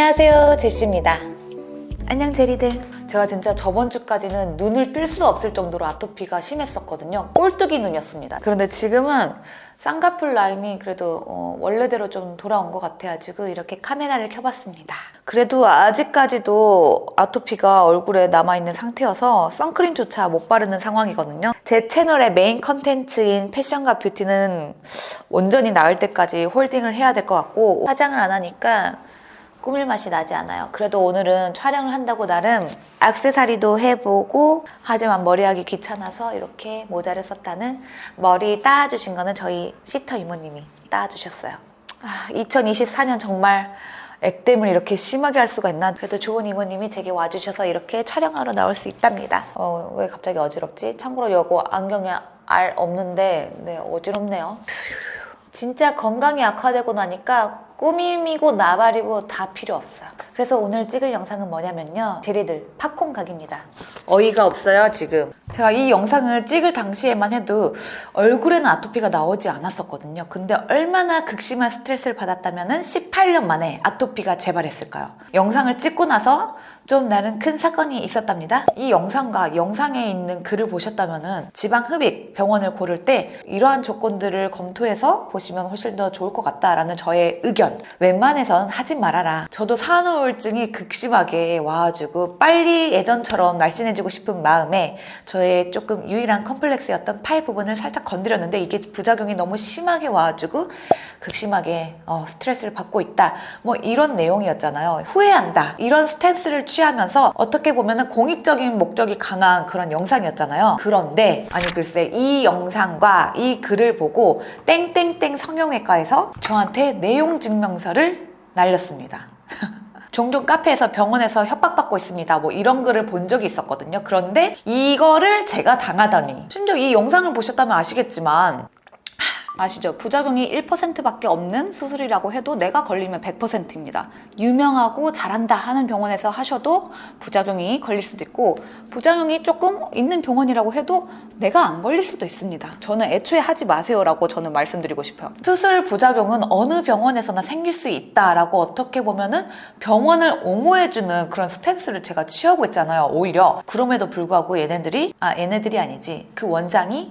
안녕하세요 제시입니다. 안녕 제리들. 제가 진짜 저번 주까지는 눈을 뜰 수 없을 정도로 아토피가 심했었거든요. 꼴뚜기 눈이었습니다. 그런데 지금은 쌍꺼풀 라인이 그래도 어, 원래대로 좀 돌아온 것 같아가지고 이렇게 카메라를 켜봤습니다. 그래도 아직까지도 아토피가 얼굴에 남아있는 상태여서 선크림조차 못 바르는 상황이거든요. 제 채널의 메인 컨텐츠인 패션과 뷰티는 온전히 나을 때까지 홀딩을 해야 될 것 같고 화장을 안 하니까 꾸밀 맛이 나지 않아요. 그래도 오늘은 촬영을 한다고 나름 악세사리도 해보고 하지만 머리하기 귀찮아서 이렇게 모자를 썼다는 머리 따주신 거는 저희 시터 이모님이 따주셨어요. 아, 2024년 정말 액땜을 이렇게 심하게 할 수가 있나? 그래도 좋은 이모님이 제게 와주셔서 이렇게 촬영하러 나올 수 있답니다. 어, 왜 갑자기 어지럽지? 참고로 이거 안경에 알 없는데 네, 어지럽네요. 진짜 건강이 악화되고 나니까 꾸밈이고 나발이고 다 필요 없어요. 그래서 오늘 찍을 영상은 뭐냐면요. 제리들 팝콘 각입니다. 어이가 없어요, 지금. 제가 이 영상을 찍을 당시에만 해도 얼굴에는 아토피가 나오지 않았었거든요. 근데 얼마나 극심한 스트레스를 받았다면 18년 만에 아토피가 재발했을까요? 영상을 찍고 나서 좀 나름 큰 사건이 있었답니다. 이 영상과 영상에 있는 글을 보셨다면은 지방 흡입 병원을 고를 때 이러한 조건들을 검토해서 보시면 훨씬 더 좋을 것 같다라는 저의 의견. 웬만해선 하지 말아라. 저도 산후우울증이 극심하게 와가지고 빨리 예전처럼 날씬해지고 싶은 마음에 저의 조금 유일한 컴플렉스였던 팔 부분을 살짝 건드렸는데 이게 부작용이 너무 심하게 와가지고 극심하게 어, 스트레스를 받고 있다. 뭐 이런 내용이었잖아요. 후회한다. 이런 스탠스를 취 하면서 어떻게 보면은 공익적인 목적이 강한 그런 영상이었잖아요. 그런데 아니 글쎄 이 영상과 이 글을 보고 땡땡땡 성형외과에서 저한테 내용 증명서를 날렸습니다. 종종 카페에서 병원에서 협박받고 있습니다. 뭐 이런 글을 본 적이 있었거든요. 그런데 이거를 제가 당하다니. 심지어 이 영상을 보셨다면 아시겠지만 아시죠? 부작용이 1%밖에 없는 수술이라고 해도 내가 걸리면 100%입니다. 유명하고 잘한다 하는 병원에서 하셔도 부작용이 걸릴 수도 있고 부작용이 조금 있는 병원이라고 해도 내가 안 걸릴 수도 있습니다. 저는 애초에 하지 마세요라고 저는 말씀드리고 싶어요. 수술 부작용은 어느 병원에서나 생길 수 있다라고 어떻게 보면은 병원을 옹호해주는 그런 스탠스를 제가 취하고 있잖아요. 오히려 그럼에도 불구하고 얘네들이 아 얘네들이 아니지 그 원장이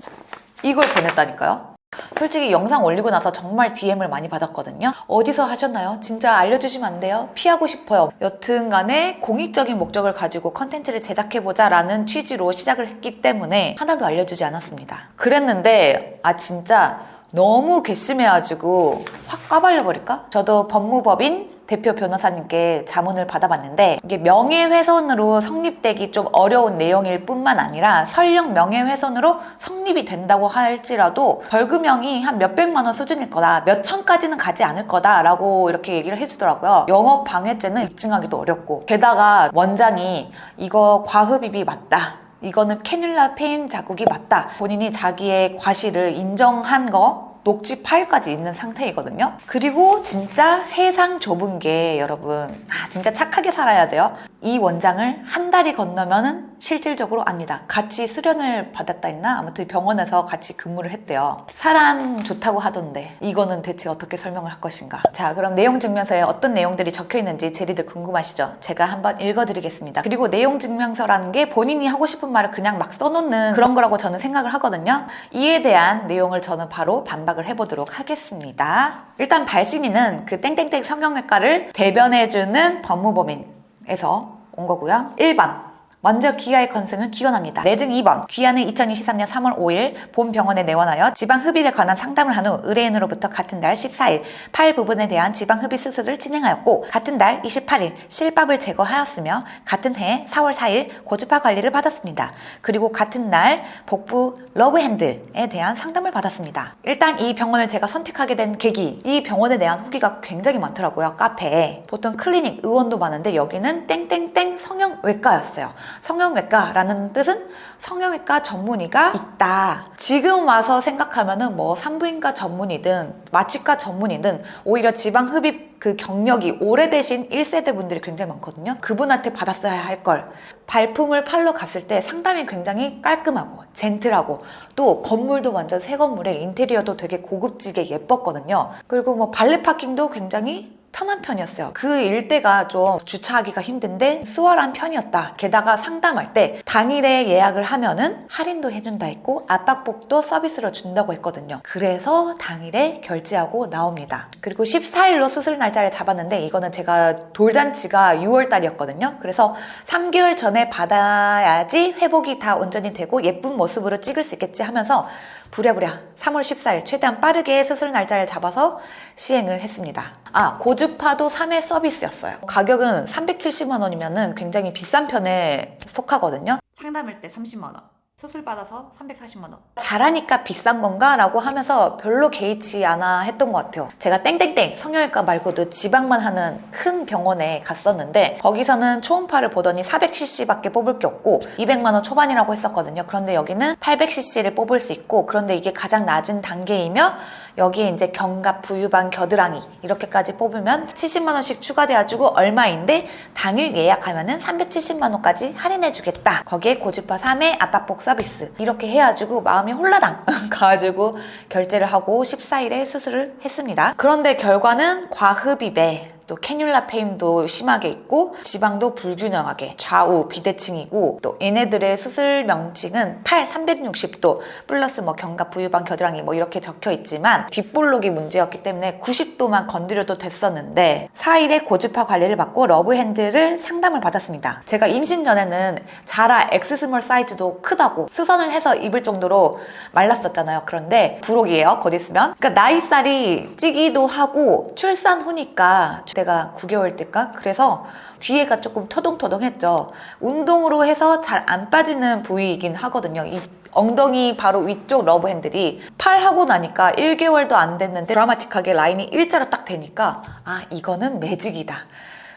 이걸 보냈다니까요. 솔직히 영상 올리고 나서 정말 DM을 많이 받았거든요. 어디서 하셨나요? 진짜 알려주시면 안 돼요? 피하고 싶어요. 여튼 간에 공익적인 목적을 가지고 컨텐츠를 제작해보자 라는 취지로 시작을 했기 때문에 하나도 알려주지 않았습니다. 그랬는데, 아, 진짜 너무 괘씸해가지고 확 까발려버릴까? 저도 법무법인 대표 변호사님께 자문을 받아봤는데 이게 명예훼손으로 성립되기 좀 어려운 내용일 뿐만 아니라 설령 명예훼손으로 성립이 된다고 할지라도 벌금형이 한 몇백만 원 수준일 거다 몇 천까지는 가지 않을 거다라고 이렇게 얘기를 해주더라고요. 영업 방해죄는 입증하기도 어렵고 게다가 원장이 이거 과흡입이 맞다 이거는 캐뉼라 페임 자국이 맞다 본인이 자기의 과실을 인정한 거 녹취 파일까지 있는 상태이거든요. 그리고 진짜 세상 좁은 게 여러분, 아, 진짜 착하게 살아야 돼요. 이 원장을 한 달이 건너면은 실질적으로 압니다. 같이 수련을 받았다 했나? 아무튼 병원에서 같이 근무를 했대요. 사람 좋다고 하던데 이거는 대체 어떻게 설명을 할 것인가? 자, 그럼 내용 증명서에 어떤 내용들이 적혀 있는지 제리들 궁금하시죠? 제가 한번 읽어드리겠습니다. 그리고 내용 증명서라는 게 본인이 하고 싶은 말을 그냥 막 써놓는 그런 거라고 저는 생각을 하거든요. 이에 대한 내용을 저는 바로 반박을 해보도록 하겠습니다. 일단 발신인은 그 땡땡땡 성형외과를 대변해주는 법무법인에서 온 거고요. 1번. 먼저 귀하의 건승을 기원합니다. 내증 2번. 귀하는 2023년 3월 5일 본 병원에 내원하여 지방 흡입에 관한 상담을 한 후 의뢰인으로부터 같은 날 14일 팔 부분에 대한 지방 흡입 수술을 진행하였고 같은 달 28일 실밥을 제거하였으며 같은 해 4월 4일 고주파 관리를 받았습니다. 그리고 같은 날 복부 러브 핸들에 대한 상담을 받았습니다. 일단 이 병원을 제가 선택하게 된 계기, 이 병원에 대한 후기가 굉장히 많더라고요. 카페에. 보통 클리닉, 의원도 많은데 여기는 땡땡땡 성형외과였어요. 성형외과라는 뜻은 성형외과 전문의가 있다. 지금 와서 생각하면은 뭐 산부인과 전문이든 마취과 전문이든 오히려 지방 흡입 그 경력이 오래되신 1세대 분들이 굉장히 많거든요. 그분한테 받았어야 할 걸. 발품을 팔러 갔을 때 상담이 굉장히 깔끔하고 젠틀하고 또 건물도 완전 새 건물에 인테리어도 되게 고급지게 예뻤거든요. 그리고 뭐 발레 파킹도 굉장히 편한 편이었어요. 그 일대가 좀 주차하기가 힘든데 수월한 편이었다. 게다가 상담할 때 당일에 예약을 하면은 할인도 해준다 했고 압박복도 서비스로 준다고 했거든요. 그래서 당일에 결제하고 나옵니다. 그리고 14일로 수술 날짜를 잡았는데 이거는 제가 돌잔치가 6월 달이었거든요. 그래서 3개월 전에 받아야지 회복이 다 온전히 되고 예쁜 모습으로 찍을 수 있겠지 하면서 부랴부랴 3월 14일 최대한 빠르게 수술 날짜를 잡아서 시행을 했습니다. 아, 고주파도 3회 서비스였어요. 가격은 370만 원이면 굉장히 비싼 편에 속하거든요. 상담할 때 30만 원. 수술 받아서 340만 원. 잘하니까 비싼 건가? 라고 하면서 별로 개의치 않아 했던 것 같아요. 제가 땡땡땡 성형외과 말고도 지방만 하는 큰 병원에 갔었는데 거기서는 초음파를 보더니 400cc밖에 뽑을 게 없고 200만 원 초반이라고 했었거든요. 그런데 여기는 800cc를 뽑을 수 있고 그런데 이게 가장 낮은 단계이며 여기에 이제 견갑, 부유방, 겨드랑이 이렇게까지 뽑으면 70만 원씩 추가돼가지고 얼마인데 당일 예약하면은 370만 원까지 할인해 주겠다. 거기에 고주파 3회 압박복 서비스 이렇게 해가지고 마음이 홀라당 가가지고 결제를 하고 14일에 수술을 했습니다. 그런데 결과는 과흡입에 또 캐뉼라 페임도 심하게 있고 지방도 불균형하게 좌우 비대칭이고 또 얘네들의 수술 명칭은 팔 360도 플러스 뭐 견갑 부유방 겨드랑이 뭐 이렇게 적혀 있지만 뒷볼록이 문제였기 때문에 90도만 건드려도 됐었는데 4일에 고주파 관리를 받고 러브 핸드를 상담을 받았습니다. 제가 임신 전에는 자라 엑스 스몰 사이즈도 크다고 수선을 해서 입을 정도로 말랐었잖아요. 그런데 부록이에요. 곧 있으면. 그러니까 나이살이 찌기도 하고 출산 후니까 때가 9개월 때까 그래서 뒤에가 조금 토동토동했죠. 운동으로 해서 잘 안 빠지는 부위이긴 하거든요. 이 엉덩이 바로 위쪽 러브 핸들이 팔 하고 나니까 1개월도 안 됐는데 드라마틱하게 라인이 일자로 딱 되니까 아 이거는 매직이다.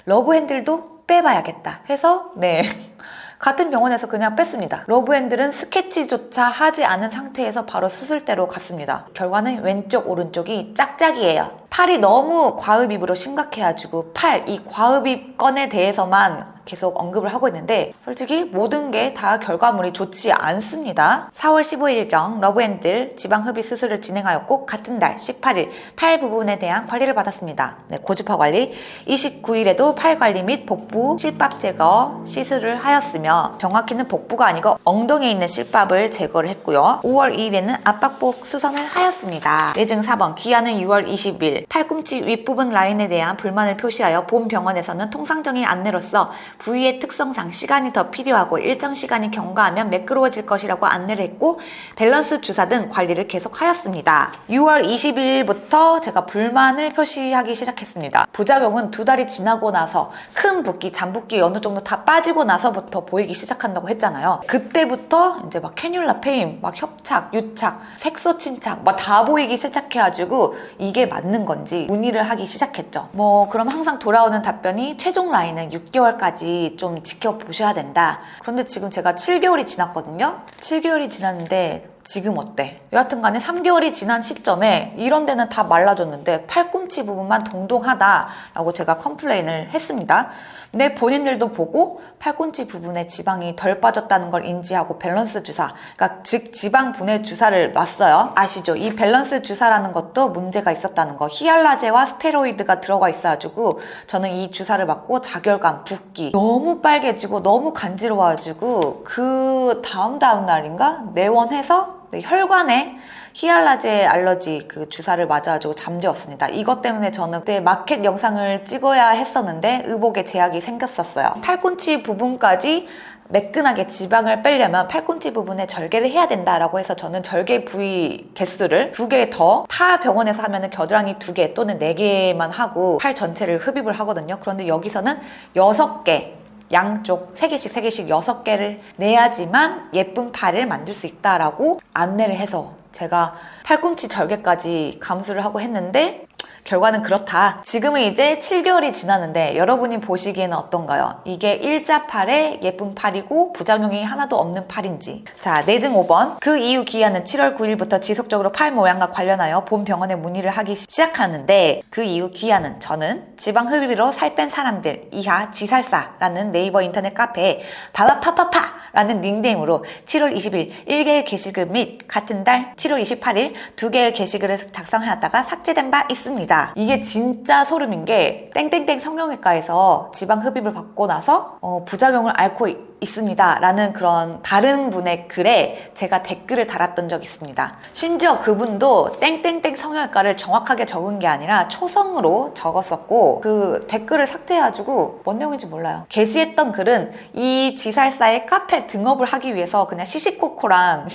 러브 핸들도 빼봐야겠다 해서 네 같은 병원에서 그냥 뺐습니다. 러브 핸들은 스케치조차 하지 않은 상태에서 바로 수술대로 갔습니다. 결과는 왼쪽 오른쪽이 짝짝이에요. 팔이 너무 과흡입으로 심각해가지고 팔 이 과흡입 건에 대해서만 계속 언급을 하고 있는데 솔직히 모든 게 다 결과물이 좋지 않습니다. 4월 15일경 러브핸들 지방흡입 수술을 진행하였고 같은 날 18일 팔 부분에 대한 관리를 받았습니다. 네, 고주파 관리 29일에도 팔 관리 및 복부 실밥 제거 시술을 하였으며 정확히는 복부가 아니고 엉덩이에 있는 실밥을 제거를 했고요. 5월 2일에는 압박복 수선을 하였습니다. 내증 4번 기한은 6월 20일 팔꿈치 윗부분 라인에 대한 불만을 표시하여 본 병원에서는 통상적인 안내로서 부위의 특성상 시간이 더 필요하고 일정 시간이 경과하면 매끄러워질 것이라고 안내를 했고 밸런스 주사 등 관리를 계속하였습니다. 6월 20일부터 제가 불만을 표시하기 시작했습니다. 부작용은 두 달이 지나고 나서 큰 붓기, 잔붓기 어느 정도 다 빠지고 나서부터 보이기 시작한다고 했잖아요. 그때부터 이제 막 캐뉼라 페임, 막 협착, 유착, 색소 침착 막 다 보이기 시작해가지고 이게 맞는 건지 문의를 하기 시작했죠. 뭐 그럼 항상 돌아오는 답변이 최종 라인은 6개월까지 좀 지켜보셔야 된다. 그런데 지금 제가 7개월이 지났거든요. 7개월이 지났는데 지금 어때? 여하튼 간에 3개월이 지난 시점에 이런 데는 다 말라졌는데 팔꿈치 부분만 동동하다라고 제가 컴플레인을 했습니다. 근데 본인들도 보고 팔꿈치 부분에 지방이 덜 빠졌다는 걸 인지하고 밸런스 주사, 그러니까 즉 지방 분해 주사를 놨어요. 아시죠? 이 밸런스 주사라는 것도 문제가 있었다는 거. 히알라제와 스테로이드가 들어가 있어가지고 저는 이 주사를 맞고 자결감, 붓기 너무 빨개지고 너무 간지러워가지고 그 다음 다음 날인가 내원해서 네, 혈관에 히알라제 알러지 그 주사를 맞아가지고 잠재웠습니다. 이것 때문에 저는 그때 마켓 영상을 찍어야 했었는데 의복에 제약이 생겼었어요. 팔꿈치 부분까지 매끈하게 지방을 빼려면 팔꿈치 부분에 절개를 해야 된다라고 해서 저는 절개 부위 개수를 두 개 더 타 병원에서 하면은 겨드랑이 두 개 또는 네 개만 하고 팔 전체를 흡입을 하거든요. 그런데 여기서는 여섯 개 양쪽 세개씩세개씩 여섯 개를 내야지만 예쁜 팔을 만들 수 있다라고 안내를 해서 제가 팔꿈치 절개까지 감수를 하고 했는데 결과는 그렇다. 지금은 이제 7개월이 지났는데 여러분이 보시기에는 어떤가요? 이게 일자팔의 예쁜 팔이고 부작용이 하나도 없는 팔인지. 자, 내증 5번. 그 이후 기한은 7월 9일부터 지속적으로 팔 모양과 관련하여 본 병원에 문의를 하기 시작하는데 그 이후 기한은 저는 지방 흡입으로 살 뺀 사람들 이하 지살사라는 네이버 인터넷 카페에 바바파파파 라는 닉네임으로 7월 20일 1개의 게시글 및 같은 달 7월 28일 2개의 게시글을 작성해왔다가 삭제된 바 있습니다. 이게 진짜 소름인 게 땡땡땡 성형외과에서 지방 흡입을 받고 나서 어, 부작용을 앓고 있- 있습니다. 라는 그런 다른 분의 글에 제가 댓글을 달았던 적이 있습니다. 심지어 그분도 땡땡땡 성형외과를 정확하게 적은 게 아니라 초성으로 적었었고 그 댓글을 삭제해가지고 뭔 내용인지 몰라요. 게시했던 글은 이 지살사의 카페 등업을 하기 위해서 그냥 시시콜콜한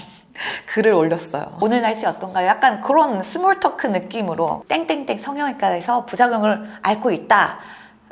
글을 올렸어요. 오늘 날씨 어떤가요? 약간 그런 스몰 토크 느낌으로 땡땡땡 성형외과에서 부작용을 앓고 있다.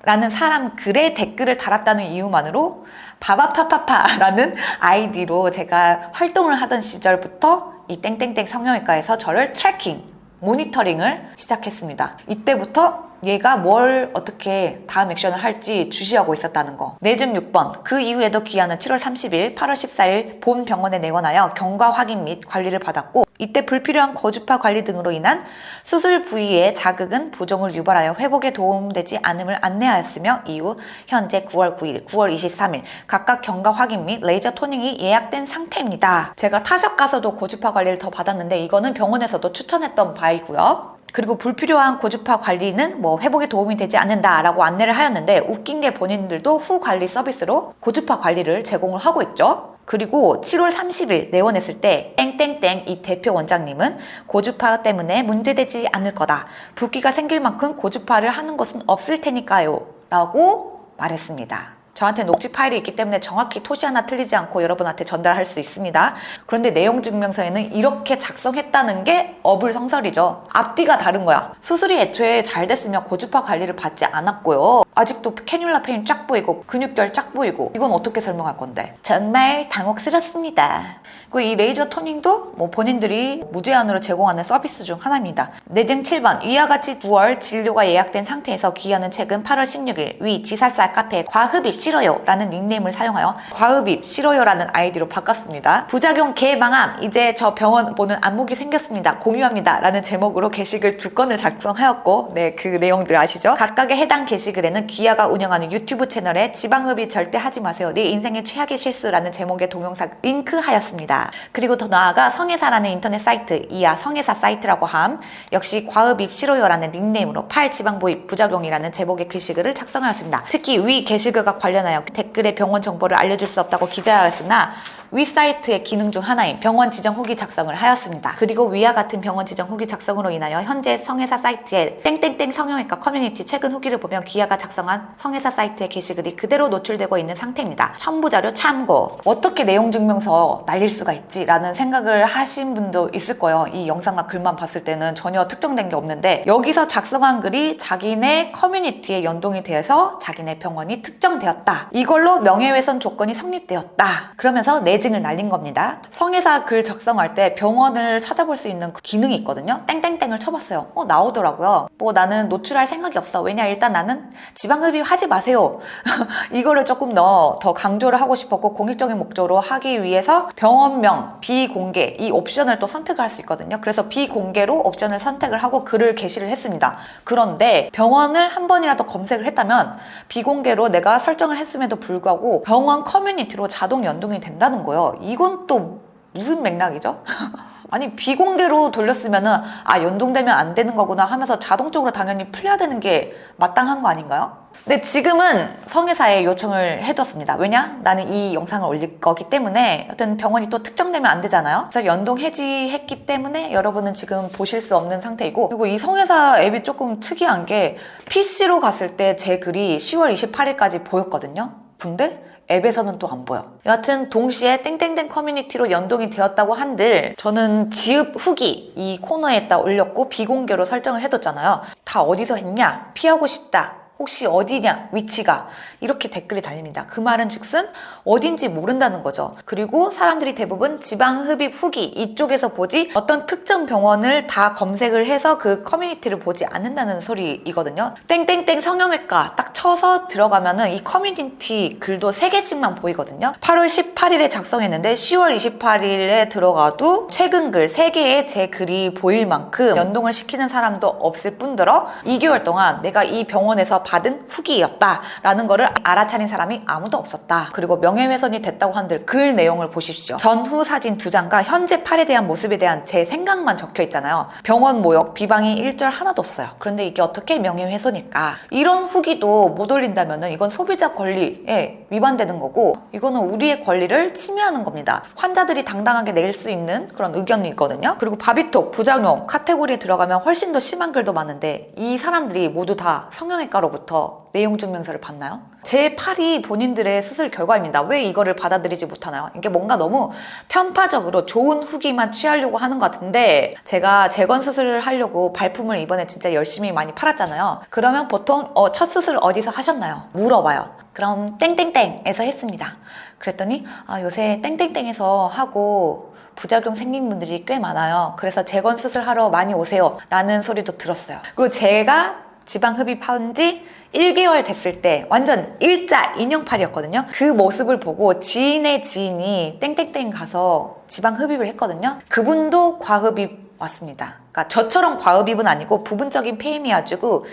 라는 사람 글에 댓글을 달았다는 이유만으로 바바파파파라는 아이디로 제가 활동을 하던 시절부터 이 땡땡땡 성형외과에서 저를 트래킹, 모니터링을 시작했습니다. 이때부터 얘가 뭘 어떻게 다음 액션을 할지 주시하고 있었다는 거. 내증 6번. 그 이후에도 기한은 7월 30일, 8월 14일 본 병원에 내원하여 경과 확인 및 관리를 받았고 이때 불필요한 거주파 관리 등으로 인한 수술 부위의 자극은 부종을 유발하여 회복에 도움되지 않음을 안내하였으며 이후 현재 9월 9일, 9월 23일 각각 경과 확인 및 레이저 토닝이 예약된 상태입니다. 제가 타샵 가서도 고주파 관리를 더 받았는데 이거는 병원에서도 추천했던 바이고요. 그리고 불필요한 고주파 관리는 뭐 회복에 도움이 되지 않는다라고 안내를 하였는데 웃긴 게 본인들도 후 관리 서비스로 고주파 관리를 제공을 하고 있죠. 그리고 7월 30일 내원했을 때 땡땡땡 이 대표 원장님은 고주파 때문에 문제되지 않을 거다. 붓기가 생길 만큼 고주파를 하는 것은 없을 테니까요. 라고 말했습니다. 저한테 녹취 파일이 있기 때문에 정확히 토시 하나 틀리지 않고 여러분한테 전달할 수 있습니다. 그런데 내용 증명서에는 이렇게 작성했다는 게 어불성설이죠. 앞뒤가 다른 거야. 수술이 애초에 잘 됐으면 고주파 관리를 받지 않았고요. 아직도 캐뉼라 페인 쫙 보이고 근육결 쫙 보이고 이건 어떻게 설명할 건데? 정말 당혹스럽습니다. 그리고 이 레이저 토닝도 뭐 본인들이 무제한으로 제공하는 서비스 중 하나입니다. 내증 7번 위와 같이 9월 진료가 예약된 상태에서 기한은 최근 8월 16일 위 지살살 카페 과흡입 싫어요 라는 닉네임을 사용하여 과흡입 싫어요 라는 아이디로 바꿨습니다. 부작용 개망함 이제 저 병원 보는 안목이 생겼습니다. 공유합니다 라는 제목으로 게시글 두 건을 작성하였고 네 그 내용들 아시죠? 각각의 해당 게시글에는 귀하가 운영하는 유튜브 채널에 지방흡입 절대 하지 마세요. 네 인생의 최악의 실수라는 제목의 동영상 링크하였습니다. 그리고 더 나아가 성애사라는 인터넷 사이트 이하 성애사 사이트라고 함 역시 과흡입 싫어요라는 닉네임으로 팔 지방보입 부작용이라는 제목의 글씨글을 작성하였습니다. 특히 위 게시글과 관련 하여 댓글에 병원 정보를 알려줄 수 없다고 기재하였으나 위 사이트의 기능 중 하나인 병원 지정 후기 작성을 하였습니다. 그리고 위와 같은 병원 지정 후기 작성으로 인하여 현재 성회사 사이트에 땡땡땡 성형외과 커뮤니티 최근 후기를 보면 기아가 작성한 성회사 사이트의 게시글이 그대로 노출되고 있는 상태입니다. 첨부 자료 참고. 어떻게 내용 증명서 날릴 수가 있지라는 생각을 하신 분도 있을 거예요. 이 영상과 글만 봤을 때는 전혀 특정된 게 없는데 여기서 작성한 글이 자기네 커뮤니티에 연동이 되어서 자기네 병원이 특정되었다. 이걸로 명예훼손 조건이 성립되었다. 그러면서 내 증을 날린 겁니다. 성의사 글 작성할 때 병원을 찾아볼 수 있는 그 기능이 있거든요. 땡땡땡을 쳐봤어요. 어, 나오더라고요. 뭐 나는 노출할 생각이 없어. 왜냐, 일단 나는 지방흡입 하지 마세요. 이거를 조금 더, 더 강조를 하고 싶었고, 공익적인 목적으로 하기 위해서 병원명, 비공개, 이 옵션을 또 선택을 할 수 있거든요. 그래서 비공개로 옵션을 선택을 하고 글을 게시를 했습니다. 그런데 병원을 한 번이라도 검색을 했다면 비공개로 내가 설정을 했음에도 불구하고 병원 커뮤니티로 자동 연동이 된다는 거예요. 이건 또 무슨 맥락이죠? 아니 비공개로 돌렸으면은 아 연동되면 안 되는 거구나 하면서 자동적으로 당연히 풀려야 되는 게 마땅한 거 아닌가요? 근데 지금은 성회사에 요청을 해뒀습니다. 왜냐? 나는 이 영상을 올릴 거기 때문에 어떤 병원이 또 특정되면 안 되잖아요. 그래서 연동 해지했기 때문에 여러분은 지금 보실 수 없는 상태이고 그리고 이 성회사 앱이 조금 특이한 게 PC로 갔을 때 제 글이 10월 28일까지 보였거든요. 근데 앱에서는 또 안 보여. 여하튼 동시에 땡땡땡 커뮤니티로 연동이 되었다고 한들 저는 지읍 후기 이 코너에다 올렸고 비공개로 설정을 해뒀잖아요. 다 어디서 했냐? 피하고 싶다. 혹시 어디냐? 위치가 이렇게 댓글이 달립니다. 그 말은 즉슨 어딘지 모른다는 거죠. 그리고 사람들이 대부분 지방 흡입 후기 이쪽에서 보지 어떤 특정 병원을 다 검색을 해서 그 커뮤니티를 보지 않는다는 소리이거든요. 땡땡땡 성형외과 딱 쳐서 들어가면은 이 커뮤니티 글도 3개씩만 보이거든요. 8월 18일에 작성했는데 10월 28일에 들어가도 최근 글 3개의 제 글이 보일 만큼 연동을 시키는 사람도 없을 뿐더러 2개월 동안 내가 이 병원에서 받은 후기였다라는 거를 알아차린 사람이 아무도 없었다. 그리고 명예훼손이 됐다고 한들 글 내용을 보십시오. 전후 사진 두 장과 현재 팔에 대한 모습에 대한 제 생각만 적혀 있잖아요. 병원 모욕, 비방이 일절 하나도 없어요. 그런데 이게 어떻게 명예훼손일까? 이런 후기도 못 올린다면은 이건 소비자 권리에 위반되는 거고 이거는 우리의 권리를 침해하는 겁니다. 환자들이 당당하게 낼 수 있는 그런 의견이거든요. 그리고 바비톡, 부작용 카테고리에 들어가면 훨씬 더 심한 글도 많은데 이 사람들이 모두 다 성형외과로부터 내용 증명서를 받나요? 제 팔이 본인들의 수술 결과입니다. 왜 이거를 받아들이지 못하나요? 이게 뭔가 너무 편파적으로 좋은 후기만 취하려고 하는 것 같은데 제가 재건 수술을 하려고 발품을 이번에 진짜 열심히 많이 팔았잖아요. 그러면 보통 어, 첫 수술 어디서 하셨나요? 물어봐요. 그럼 땡땡땡에서 했습니다. 그랬더니 아, 요새 땡땡땡에서 하고 부작용 생긴 분들이 꽤 많아요. 그래서 재건 수술하러 많이 오세요. 라는 소리도 들었어요. 그리고 제가 지방 흡입한 지 1개월 됐을 때 완전 일자 인형팔이었거든요. 그 모습을 보고 지인의 지인이 땡땡땡 가서 지방 흡입을 했거든요. 그분도 과흡입 왔습니다. 그러니까 저처럼 과흡입은 아니고 부분적인 폐임이어가지고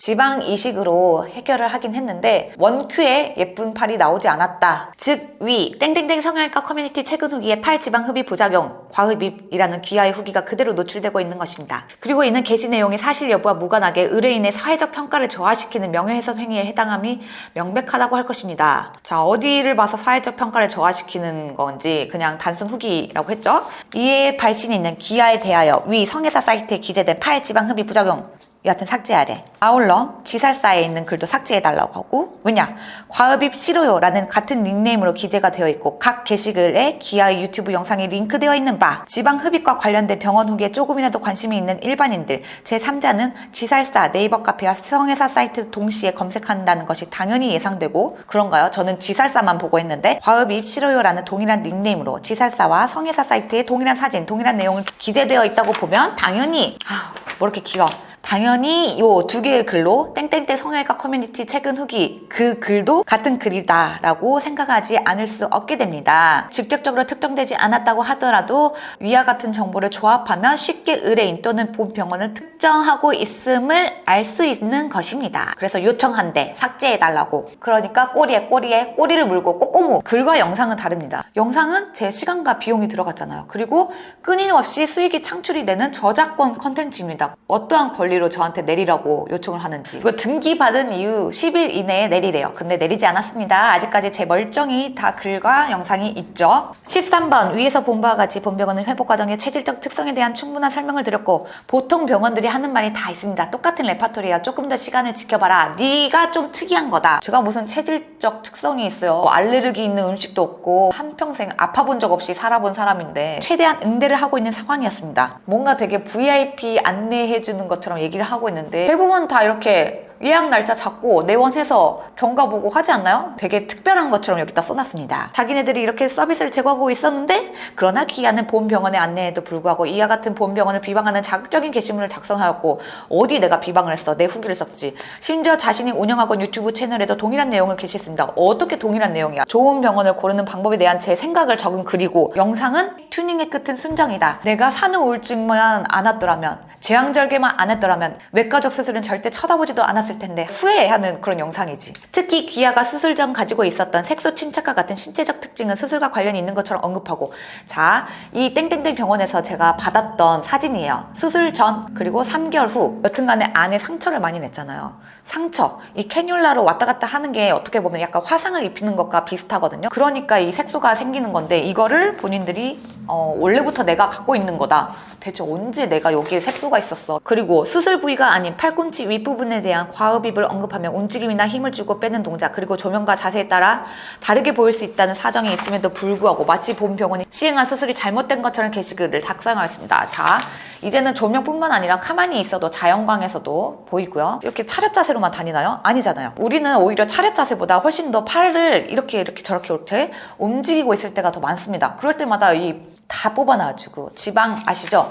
지방 이식으로 해결을 하긴 했는데 원큐에 예쁜 팔이 나오지 않았다. 즉 위 땡땡땡 성형외과 커뮤니티 최근 후기에 팔 지방 흡입 부작용 과흡입이라는 귀하의 후기가 그대로 노출되고 있는 것입니다. 그리고 이는 게시 내용이 사실 여부와 무관하게 의뢰인의 사회적 평가를 저하시키는 명예훼손 행위에 해당함이 명백하다고 할 것입니다. 자 어디를 봐서 사회적 평가를 저하시키는 건지 그냥 단순 후기라고 했죠. 이에 발신이 있는 기하에 대하여 위 성애사 사이트에 기재된 팔 지방 흡입 부작용 여하튼 삭제하래. 아울러 지살사에 있는 글도 삭제해달라고 하고 왜냐 과흡입 싫어요라는 같은 닉네임으로 기재가 되어 있고 각 게시글에 기아의 유튜브 영상이 링크되어 있는 바 지방 흡입과 관련된 병원 후기에 조금이라도 관심이 있는 일반인들 제3자는 지살사 네이버 카페와 성애사 사이트 동시에 검색한다는 것이 당연히 예상되고 그런가요? 저는 지살사만 보고 했는데 과흡입 싫어요라는 동일한 닉네임으로 지살사와 성애사 사이트에 동일한 사진 동일한 내용을 기재되어 있다고 보면 당연히 아, 뭐 이렇게 길어 당연히 요두 개의 글로 땡땡땡 성형외과 커뮤니티 최근 후기 그 글도 같은 글이다라고 생각하지 않을 수 없게 됩니다. 직접적으로 특정되지 않았다고 하더라도 위와 같은 정보를 조합하면 쉽게 의뢰인 또는 본 병원을 특정하고 있음을 알 수 있는 것입니다. 그래서 요청한대 삭제해달라고. 그러니까 꼬리에 꼬리에 꼬리를 물고 꼬꼬무. 글과 영상은 다릅니다. 영상은 제 시간과 비용이 들어갔잖아요. 그리고 끊임없이 수익이 창출이 되는 저작권 컨텐츠입니다. 어떠한 권리 로 저한테 내리라고 요청을 하는지. 이거 등기 받은 이후 10일 이내에 내리래요. 근데 내리지 않았습니다. 아직까지 제 멀쩡히 다 글과 영상이 있죠. 13번 위에서 본 바와 같이 본병원은 회복 과정의 체질적 특성에 대한 충분한 설명을 드렸고 보통 병원들이 하는 말이 다 있습니다. 똑같은 레파토리야. 조금 더 시간을 지켜봐라. 네가 좀 특이한 거다. 제가 무슨 체질적 특성이 있어요. 뭐 알레르기 있는 음식도 없고 한평생 아파본 적 없이 살아본 사람인데 최대한 응대를 하고 있는 상황이었습니다. 뭔가 되게 VIP 안내해주는 것처럼 얘기를 하고 있는데 대부분 다 이렇게 예약 날짜 잡고 내원해서 경과 보고 하지 않나요? 되게 특별한 것처럼 여기다 써놨습니다. 자기네들이 이렇게 서비스를 제공하고 있었는데 그러나 기아는 본 병원의 안내에도 불구하고 이와 같은 본 병원을 비방하는 자극적인 게시물을 작성하였고 어디 내가 비방을 했어 내 후기를 썼지 심지어 자신이 운영하고 유튜브 채널에도 동일한 내용을 게시했습니다. 어떻게 동일한 내용이야? 좋은 병원을 고르는 방법에 대한 제 생각을 적은 글이고 영상은 튜닝의 끝은 순정이다. 내가 산후 우울증만 안 왔더라면 제왕절개만 안 했더라면 외과적 수술은 절대 쳐다보지도 않았을 텐데 후회하는 그런 영상이지. 특히 귀아가 수술 전 가지고 있었던 색소 침착과 같은 신체적 특징은 수술과 관련이 있는 것처럼 언급하고 자, 이 땡땡땡 병원에서 제가 받았던 사진이에요. 수술 전 그리고 3개월 후 여튼간에 안에 상처를 많이 냈잖아요. 상처, 이 캐뉼라로 왔다 갔다 하는 게 어떻게 보면 약간 화상을 입히는 것과 비슷하거든요. 그러니까 이 색소가 생기는 건데 이거를 본인들이 어, 원래부터 내가 갖고 있는 거다. 대체 언제 내가 여기에 색소가 있었어? 그리고 수술 부위가 아닌 팔꿈치 윗부분에 대한 과흡입을 언급하며 움직임이나 힘을 주고 빼는 동작 그리고 조명과 자세에 따라 다르게 보일 수 있다는 사정이 있음에도 불구하고 마치 본 병원이 시행한 수술이 잘못된 것처럼 게시글을 작성하였습니다. 자, 이제는 조명뿐만 아니라 가만히 있어도 자연광에서도 보이고요. 이렇게 차렷 자세 로만 다니나요? 아니잖아요. 우리는 오히려 차렷 자세보다 훨씬 더 팔을 이렇게 이렇게 저렇게 이렇게 움직이고 있을 때가 더 많습니다. 그럴 때마다 이 다 뽑아놔가지고 지방 아시죠?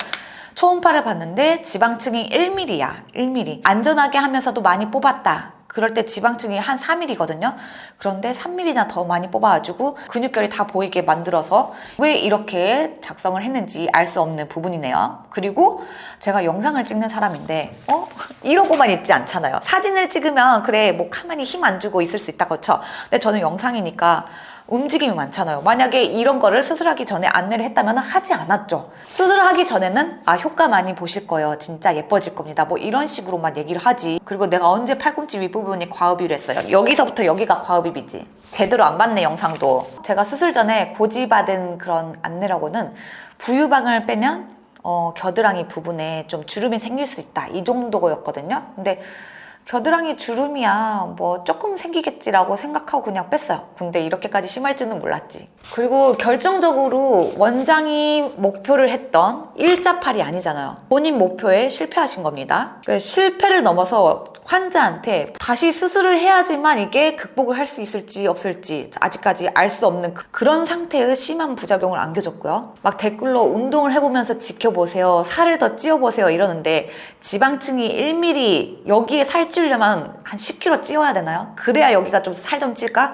초음파를 봤는데 지방층이 1mm야. 1mm. 안전하게 하면서도 많이 뽑았다. 그럴 때 지방층이 한 3mm거든요. 그런데 3mm나 더 많이 뽑아가지고 근육결이 다 보이게 만들어서 왜 이렇게 작성을 했는지 알 수 없는 부분이네요. 그리고 제가 영상을 찍는 사람인데, 어? 이러고만 있지 않잖아요. 사진을 찍으면, 그래, 뭐 가만히 힘 안 주고 있을 수 있다, 그쵸? 근데 저는 영상이니까 움직임이 많잖아요. 만약에 이런 거를 수술하기 전에 안내를 했다면 하지 않았죠. 수술하기 전에는 아 효과 많이 보실 거예요. 진짜 예뻐질 겁니다. 뭐 이런 식으로만 얘기를 하지. 그리고 내가 언제 팔꿈치 윗부분이 과업입을 했어요. 여기서부터 여기가 과업입이지. 제대로 안 봤네 영상도. 제가 수술 전에 고지받은 그런 안내라고는 부유방을 빼면 어, 겨드랑이 부분에 좀 주름이 생길 수 있다. 이 정도였거든요. 근데 겨드랑이 주름이야 뭐 조금 생기겠지라고 생각하고 그냥 뺐어요. 근데 이렇게까지 심할 줄은 몰랐지. 그리고 결정적으로 원장이 목표를 했던 일자팔이 아니잖아요. 본인 목표에 실패하신 겁니다. 그 실패를 넘어서 환자한테 다시 수술을 해야지만 이게 극복을 할 수 있을지 없을지 아직까지 알 수 없는 그- 그런 상태의 심한 부작용을 안겨줬고요. 막 댓글로 운동을 해보면서 지켜보세요. 살을 더 찌워보세요. 이러는데 지방층이 1mm 여기에 살찌 우려면 한 10kg 찌워야 되나요? 그래야 여기가 좀 살좀 찔까?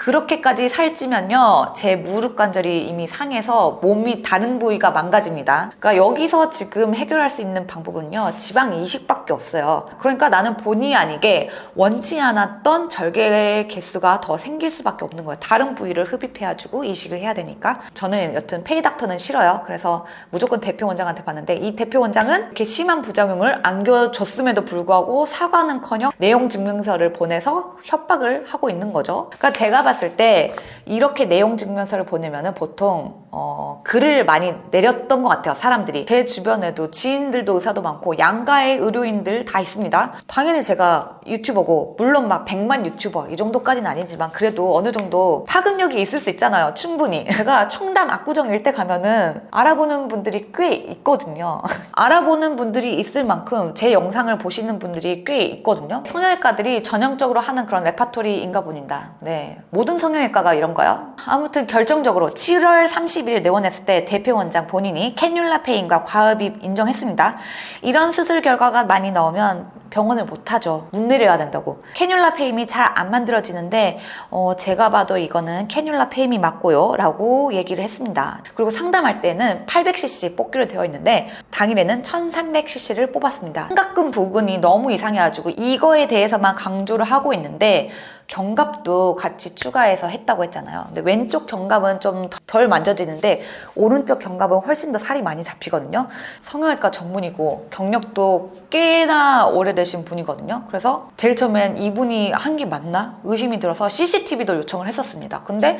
그렇게까지 살찌면요, 제 무릎 관절이 이미 상해서 몸이 다른 부위가 망가집니다. 그러니까 여기서 지금 해결할 수 있는 방법은요, 지방 이식밖에 없어요. 그러니까 나는 본의 아니게 원치 않았던 절개의 개수가 더 생길 수밖에 없는 거예요. 다른 부위를 흡입해가지고 이식을 해야 되니까. 저는 여튼 페이닥터는 싫어요. 그래서 무조건 대표 원장한테 봤는데 이 대표 원장은 이렇게 심한 부작용을 안겨줬음에도 불구하고 사과는커녕 내용 증명서를 보내서 협박을 하고 있는 거죠. 그러니까 제가 봤을 때 이렇게 내용 증명서를 보내면은 보통 어, 글을 많이 내렸던 것 같아요. 사람들이 제 주변에도 지인들도 의사도 많고 양가의 의료인들 다 있습니다. 당연히 제가 유튜버고 물론 막 100만 유튜버 이 정도까지는 아니지만 그래도 어느 정도 파급력이 있을 수 있잖아요. 충분히 제가 청담 압구정 일대 가면은 알아보는 분들이 꽤 있거든요. 알아보는 분들이 있을 만큼 제 영상을 보시는 분들이 꽤 있거든요. 성형외과들이 전형적으로 하는 그런 레파토리인가 봅니다. 네. 모든 성형외과가 이런가요? 아무튼 결정적으로 7월 30일 내원했을 때 대표 원장 본인이 캐뉼라 페인과 과흡입 인정했습니다. 이런 수술 결과가 많이 나오면 병원을 못 하죠. 문 내려야 된다고. 캐뉼라 페임이 잘 안 만들어지는데 어, 제가 봐도 이거는 캐뉼라 페임이 맞고요. 라고 얘기를 했습니다. 그리고 상담할 때는 800cc 뽑기로 되어 있는데 당일에는 1300cc를 뽑았습니다. 삼각근 부근이 너무 이상해가지고 이거에 대해서만 강조를 하고 있는데 견갑도 같이 추가해서 했다고 했잖아요. 근데 왼쪽 견갑은 좀 덜 만져지는데 오른쪽 견갑은 훨씬 더 살이 많이 잡히거든요. 성형외과 전문이고 경력도 꽤나 오래되신 분이거든요. 그래서 제일 처음엔 이분이 한 게 맞나 의심이 들어서 CCTV도 요청을 했었습니다. 근데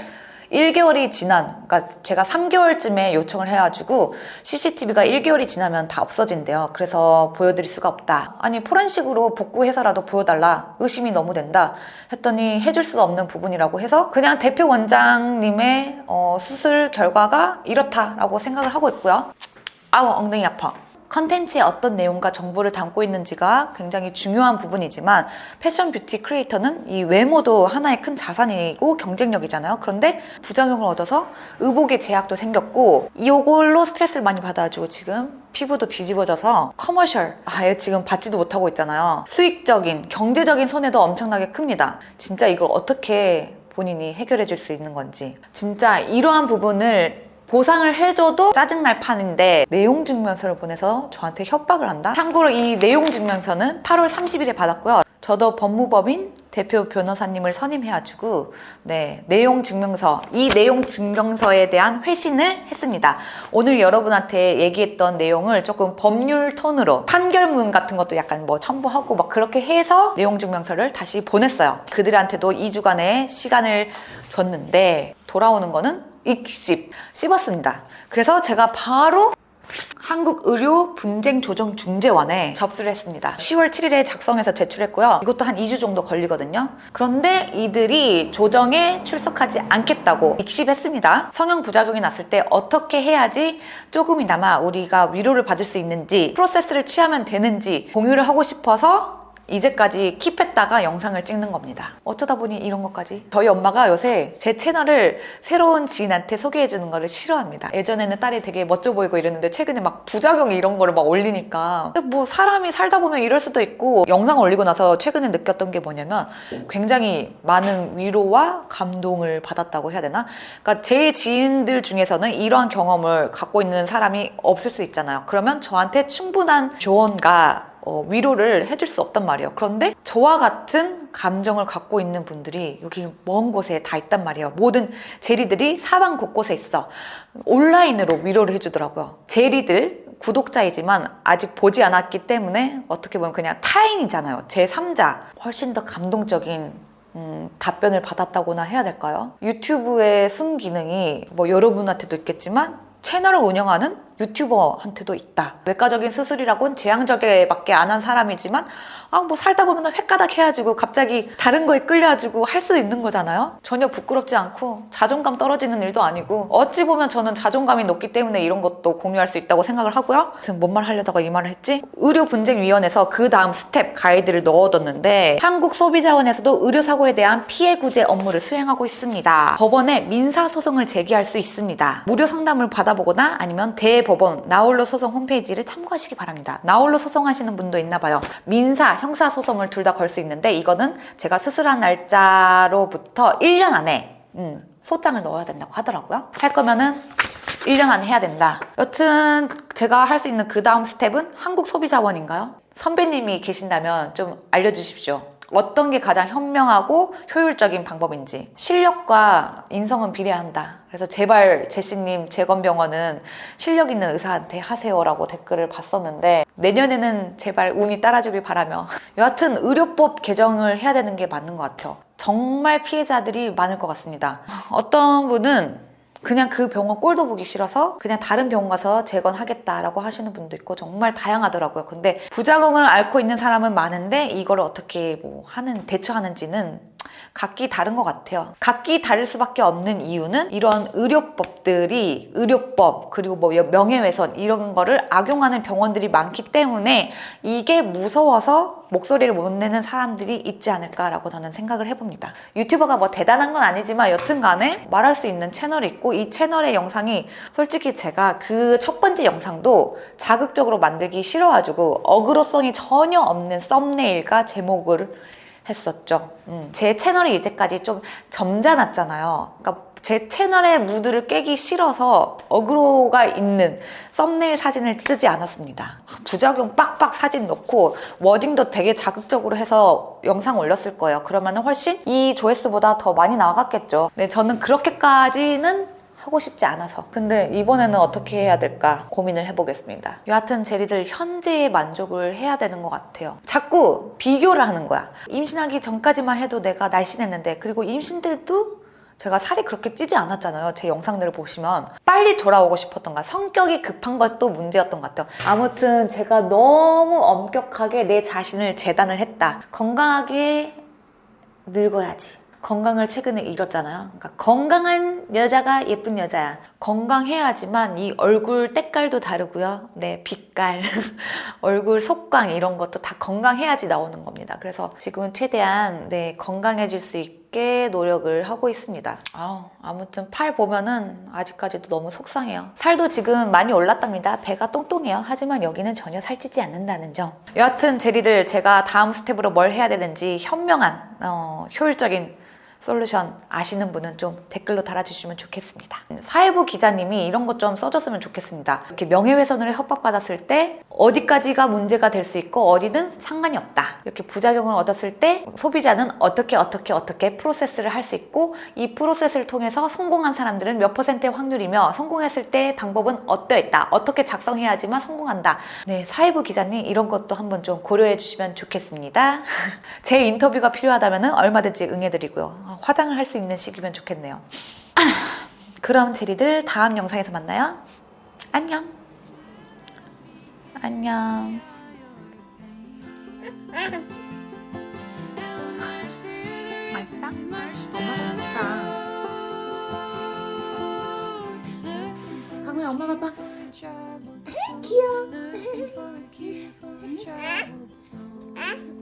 1개월이 지난, 그러니까 제가 3개월쯤에 요청을 해가지고 CCTV가 1개월이 지나면 다 없어진대요. 그래서 보여드릴 수가 없다. 아니 포렌식으로 복구해서라도 보여달라. 의심이 너무 된다. 했더니 해줄 수 없는 부분이라고 해서 그냥 대표 원장님의 어, 수술 결과가 이렇다라고 생각을 하고 있고요. 아우 엉덩이 아파. 컨텐츠에 어떤 내용과 정보를 담고 있는지가 굉장히 중요한 부분이지만 패션 뷰티 크리에이터는 이 외모도 하나의 큰 자산이고 경쟁력이잖아요. 그런데 부작용을 얻어서 의복에 제약도 생겼고 이걸로 스트레스를 많이 받아가지고 지금 피부도 뒤집어져서 커머셜 아예 지금 받지도 못하고 있잖아요. 수익적인 경제적인 손해도 엄청나게 큽니다. 진짜 이걸 어떻게 본인이 해결해 줄 수 있는 건지 진짜 이러한 부분을 보상을 해줘도 짜증날 판인데 내용 증명서를 보내서 저한테 협박을 한다? 참고로 이 내용 증명서는 8월 30일에 받았고요. 저도 법무법인 대표 변호사님을 선임해가지고 네 내용 증명서 이 내용 증명서에 대한 회신을 했습니다. 오늘 여러분한테 얘기했던 내용을 조금 법률 톤으로 판결문 같은 것도 약간 뭐 첨부하고 막 그렇게 해서 내용 증명서를 다시 보냈어요. 그들한테도 2주간의 시간을 줬는데 돌아오는 거는 익십 씹었습니다. 그래서 제가 바로 한국 의료 분쟁 조정 중재원에 접수를 했습니다. 10월 7일에 작성해서 제출했고요. 이것도 한 2주 정도 걸리거든요. 그런데 이들이 조정에 출석하지 않겠다고 익십했습니다. 성형 부작용이 났을 때 어떻게 해야지 조금이나마 우리가 위로를 받을 수 있는지 프로세스를 취하면 되는지 공유를 하고 싶어서 이제까지 킵했다가 영상을 찍는 겁니다. 어쩌다 보니 이런 것까지. 저희 엄마가 요새 제 채널을 새로운 지인한테 소개해 주는 거를 싫어합니다. 예전에는 딸이 되게 멋져 보이고 이랬는데 최근에 막 부작용 이런 거를 막 올리니까 뭐 사람이 살다 보면 이럴 수도 있고 영상 올리고 나서 최근에 느꼈던 게 뭐냐면 굉장히 많은 위로와 감동을 받았다고 해야 되나? 그러니까 제 지인들 중에서는 이러한 경험을 갖고 있는 사람이 없을 수 있잖아요. 그러면 저한테 충분한 조언과 어, 위로를 해줄 수 없단 말이에요. 그런데 저와 같은 감정을 갖고 있는 분들이 여기 먼 곳에 다 있단 말이에요. 모든 제리들이 사방 곳곳에 있어. 온라인으로 위로를 해주더라고요. 제리들 구독자이지만 아직 보지 않았기 때문에 어떻게 보면 그냥 타인이잖아요. 제 3자. 훨씬 더 감동적인 음, 답변을 받았다고나 해야 될까요? 유튜브의 순기능이 뭐 여러분한테도 있겠지만 채널을 운영하는 유튜버한테도 있다. 외과적인 수술이라고는 제왕절개밖에 안 한 사람이지만 아 뭐 살다 보면 횟가닥 해가지고 갑자기 다른 거에 끌려가지고 할 수 있는 거잖아요. 전혀 부끄럽지 않고 자존감 떨어지는 일도 아니고 어찌 보면 저는 자존감이 높기 때문에 이런 것도 공유할 수 있다고 생각을 하고요. 지금 뭔 말 하려다가 이 말을 했지? 의료분쟁위원회에서 그 다음 스텝 가이드를 넣어뒀는데 한국소비자원에서도 의료사고에 대한 피해 구제 업무를 수행하고 있습니다. 법원에 민사소송을 제기할 수 있습니다. 무료 상담을 받아보거나 아니면 대법 원 나홀로 소송 홈페이지를 참고하시기 바랍니다. 나홀로 소송하시는 분도 있나 봐요. 민사, 형사 소송을 둘 다 걸 수 있는데 이거는 제가 수술한 날짜로부터 1년 안에 음, 소장을 넣어야 된다고 하더라고요. 할 거면은 1년 안에 해야 된다. 여튼 제가 할 수 있는 그 다음 스텝은 한국소비자원인가요? 선배님이 계신다면 좀 알려주십시오. 어떤 게 가장 현명하고 효율적인 방법인지 실력과 인성은 비례한다. 그래서 제발 제시님 재건병원은 실력 있는 의사한테 하세요라고 댓글을 봤었는데 내년에는 제발 운이 따라주길 바라며 여하튼 의료법 개정을 해야 되는 게 맞는 것 같아요. 정말 피해자들이 많을 것 같습니다. 어떤 분은 그냥 그 병원 꼴도 보기 싫어서 그냥 다른 병원 가서 재건하겠다라고 하시는 분도 있고 정말 다양하더라고요. 근데 부작용을 앓고 있는 사람은 많은데 이걸 어떻게 뭐 하는 대처하는지는 각기 다른 것 같아요. 각기 다를 수밖에 없는 이유는 이런 의료법들이 의료법 그리고 뭐 명예훼손 이런 거를 악용하는 병원들이 많기 때문에 이게 무서워서 목소리를 못 내는 사람들이 있지 않을까라고 저는 생각을 해봅니다. 유튜버가 뭐 대단한 건 아니지만 여튼간에 말할 수 있는 채널이 있고 이 채널의 영상이 솔직히 제가 그 첫 번째 영상도 자극적으로 만들기 싫어가지고 어그로성이 전혀 없는 썸네일과 제목을 했었죠. 음. 제 채널이 이제까지 좀 점잖았잖아요. 그러니까 제 채널의 무드를 깨기 싫어서 어그로가 있는 썸네일 사진을 쓰지 않았습니다. 부작용 빡빡 사진 넣고 워딩도 되게 자극적으로 해서 영상 올렸을 거예요. 그러면 훨씬 이 조회수보다 더 많이 나갔겠죠. 네, 저는 그렇게까지는 하고 싶지 않아서. 근데 이번에는 어떻게 해야 될까 고민을 해보겠습니다. 여하튼 제리들 현재의 만족을 해야 되는 것 같아요. 자꾸 비교를 하는 거야. 임신하기 전까지만 해도 내가 날씬했는데, 그리고 임신 때도 제가 살이 그렇게 찌지 않았잖아요. 제 영상들을 보시면. 빨리 돌아오고 싶었던가. 성격이 급한 것도 문제였던 것 같아요. 아무튼 제가 너무 엄격하게 내 자신을 재단을 했다. 건강하게 늙어야지. 건강을 최근에 잃었잖아요. 그러니까 건강한 여자가 예쁜 여자야. 건강해야지만 이 얼굴 때깔도 다르고요. 네, 빛깔, 얼굴 속광 이런 것도 다 건강해야지 나오는 겁니다. 그래서 지금은 최대한 네, 건강해질 수 있게 노력을 하고 있습니다. 아우, 아무튼 팔 보면은 아직까지도 너무 속상해요. 살도 지금 많이 올랐답니다. 배가 똥똥해요. 하지만 여기는 전혀 살찌지 않는다는 점. 여하튼 제리들 제가 다음 스텝으로 뭘 해야 되는지 현명한 어, 효율적인 솔루션 아시는 분은 좀 댓글로 달아주시면 좋겠습니다. 사회부 기자님이 이런 것 좀 써줬으면 좋겠습니다. 이렇게 명예훼손을 협박받았을 때 어디까지가 문제가 될 수 있고 어디는 상관이 없다. 이렇게 부작용을 얻었을 때 소비자는 어떻게 어떻게 어떻게 프로세스를 할 수 있고 이 프로세스를 통해서 성공한 사람들은 몇 퍼센트의 확률이며 성공했을 때 방법은 어떠했다. 어떻게 작성해야지만 성공한다. 네, 사회부 기자님 이런 것도 한번 좀 고려해 주시면 좋겠습니다. 제 인터뷰가 필요하다면 얼마든지 응해드리고요. 화장을 할 수 있는 시기면 좋겠네요. 그럼 제리들 다음 영상에서 만나요. 안녕. 안녕. 맛있어? 엄마 좀 먹자. 강우야 엄마 봐봐. 귀여워.